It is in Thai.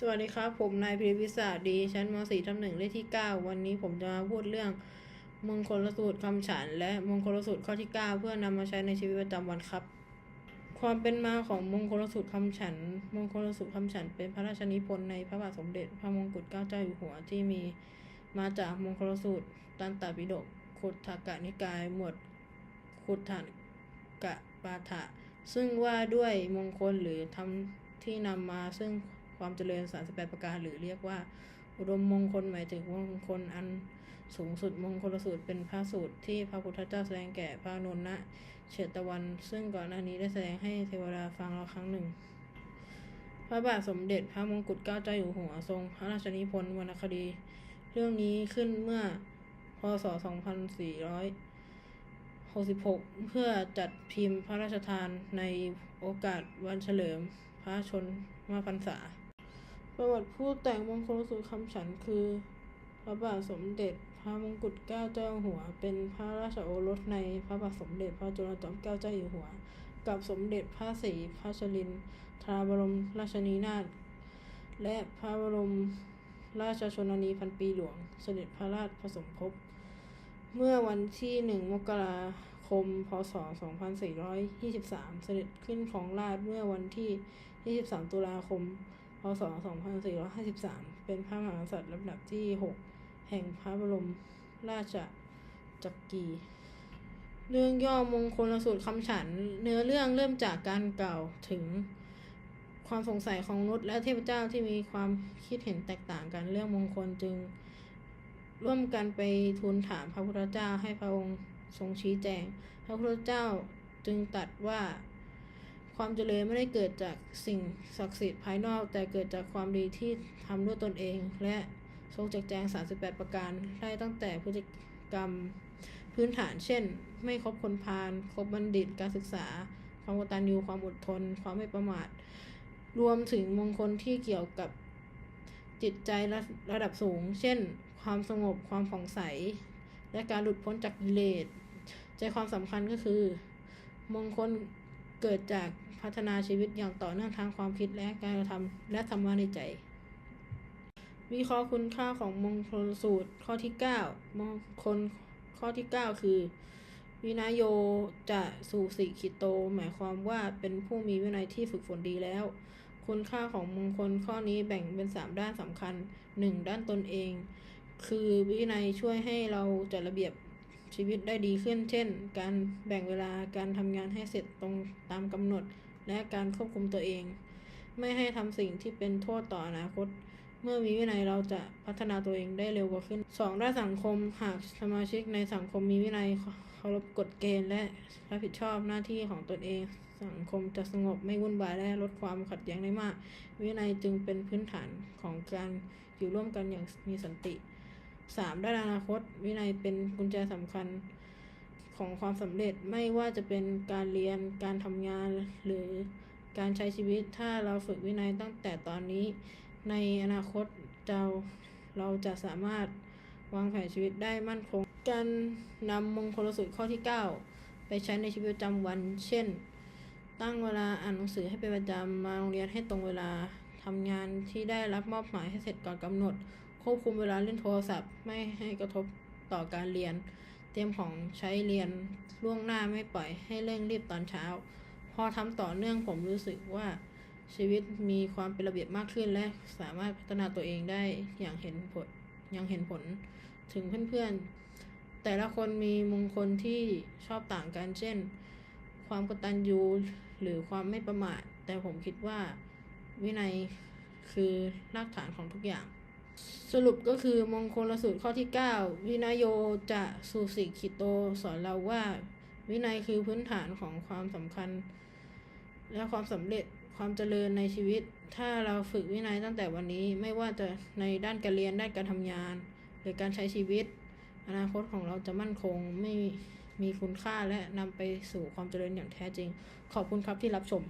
สวัสดีครับ ผมนายพิพิศาดี ชั้นม .4 ทับหนึ่งเลขที่ 9 วันนี้ผมจะมาพูดเรื่องมงคลสูตรคำฉัน และมงคลสูตรข้อที่ 9 เพื่อนำมาใช้ในชีวิตประจำวันครับ ความเป็นมาของมงคลสูตรคำฉัน มงคลสูตรคำฉัน เป็นพระราชนิพนธ์ในพระบาทสมเด็จ พระมงกุฎเกล้าเจ้าอยู่หัวที่มีมาจากมงคลสูตรตันตปิฎกขุทกนิกาย หมวดขุทธกะปาฐะซึ่งว่าด้วยมงคลหรือทำที่นำมาซึ่ง ความเจริญ 38 ประการ หรือเรียกว่า อุดมมงคลหมายถึงมงคลอันสูงสุดมงคลสูตรเป็นพระสูตรที่พระพุทธเจ้าแสดงแก่พระนนนะเฉตวัน ซึ่งก่อนหน้านี้ได้แสดงให้เทวดาฟังแล้วครั้งหนึ่ง พระบาทสมเด็จพระมงกุฎเกล้าเจ้าอยู่หัวทรง พระราชนิพนธ์วรรณคดี เรื่องนี้ขึ้นเมื่อพศ 2466 เพื่อจัดพิมพ์พระราชทานในโอกาสวันเฉลิมพระชนมพรรษา ประวัติผู้แต่งมงคลสูตรคำฉันคือพระบาทสมเด็จพระมงกุฎเกล้าเจ้าอยู่หัว เป็นพระราชโอรสในพระบาทสมเด็จพระจุลจอมเกล้าเจ้าอยู่หัว กับสมเด็จพระศรีพัชรินทราบรมราชนีนาถและพระบรมราชชนนีพันปีหลวง เสด็จพระราชผสมภพเมื่อวันที่หนึ่งมกราคม พศ 2423 เสด็จขึ้นของราชเมื่อวันที่ 23 ตุลาคม ศ 2453 เป็นพระมหากษัตริย์ลำดับที่ 6 แห่งพระบรมราชจักรี เรื่องย่อมงคลสูตรคำฉัน เนื้อเรื่องเริ่มจากการกล่าวถึงความสงสัยของนุษย์และเทพเจ้าที่มีความคิดเห็นแตกต่างกันเรื่องมงคลจึง ร่วมกันไปทูลถามพระพุทธเจ้าให้พระองค์ทรงชี้แจง พระพุทธเจ้าจึงตรัสว่า ความเจริญไม่ได้เกิดจากสิ่งศักดิ์สิทธิ์ภายนอก แต่เกิดจากความดีที่ทำด้วยตนเอง และทรงแจกแจง 38 ประการไล่ตั้งแต่พฤติกรรมพื้นฐานเช่น ไม่คบคนพาลคบบัณฑิตการศึกษา ความกตัญญูความอดทน ความไม่ประมาท รวมถึงมงคลที่เกี่ยวกับจิตใจระระดับสูง เช่น ความสงบความผ่องใส และการหลุดพ้นจากกิเลสใจความสำคัญก็คือ มงคล เกิดจากพัฒนาชีวิตอย่างต่อเนื่องทางความคิดและการกระทำและธรรมะในใจ วิเคราะห์คุณค่าของมงคลสูตรข้อที่ 9 มงคลข้อที่ 9 คือ วินยโยจะสุสิคิโต หมายความว่าเป็นผู้มีวินัยที่ฝึกฝนดีแล้ว คุณค่าของมงคลข้อนี้แบ่งเป็น 3 ด้านสำคัญ 1. ด้านตนเอง คือวินัยช่วยให้เราจัดระเบียบ ชีวิตได้ดีขึ้น เช่น การแบ่งเวลาการทำงานให้เสร็จตรงตามกำหนด และการควบคุมตัวเอง ไม่ให้ทำสิ่งที่เป็นโทษต่ออนาคต เมื่อมีวินัยเราจะพัฒนาตัวเองได้เร็วกว่าขึ้น 2. ด้านสังคมหากสมาชิกในสังคมมีวินัยเคารพกฎเกณฑ์และรับผิดชอบหน้าที่ของตนเอง สังคมจะสงบไม่วุ่นวายและลดความขัดแย้งได้มาก วินัยจึงเป็นพื้นฐานของการอยู่ร่วมกันอย่างมีสันติ 3. ด้านอนาคต วินัยเป็นกุญแจสำคัญของความสำเร็จไม่ว่าจะเป็นการเรียนการทำงานหรือการใช้ชีวิตถ้าเราฝึกวินัยตั้งแต่ตอนนี้ ในอนาคตเราเราจะสามารถวางแผนชีวิตได้มั่นคง การนำมงคลสูตรข้อที่ 9 ไปใช้ในชีวิตประจำวัน เช่น ตั้งเวลาอ่านหนังสือให้เป็นประจำมาโรงเรียนให้ตรงเวลาทำงานที่ได้รับมอบหมายให้เสร็จก่อนกำหนด ควบคุมเวลาเล่นโทรศัพท์ ไม่ให้กระทบต่อการเรียน เตรียมของใช้เรียนล่วงหน้าไม่ปล่อยให้เร่งรีบตอนเช้า พอทำต่อเนื่องผมรู้สึกว่าชีวิตมีความเป็นระเบียบมากขึ้น และสามารถพัฒนาตัวเองได้อย่างเห็นผลยังเห็นผลถึงเพื่อนๆ แต่ละคนมีมงคลที่ชอบต่างกัน เช่น ความกตัญญูหรือความไม่ประมาท แต่ผมคิดว่าวินัยคือรากฐานของทุกอย่าง สรุปก็คือมงคลสูตรข้อที่ 9 วินัยโยจะสุสิคิโตสอนเราว่า วินัยคือพื้นฐานของความสำคัญ และความสำเร็จความเจริญในชีวิต ถ้าเราฝึกวินัยตั้งแต่วันนี้ไม่ว่าจะในด้านการเรียนด้านการทำงาน หรือการใช้ชีวิต อนาคตของเราจะมั่นคงไม่มีคุณค่าและนำไปสู่ความเจริญอย่างแท้จริง ขอบคุณครับที่รับชม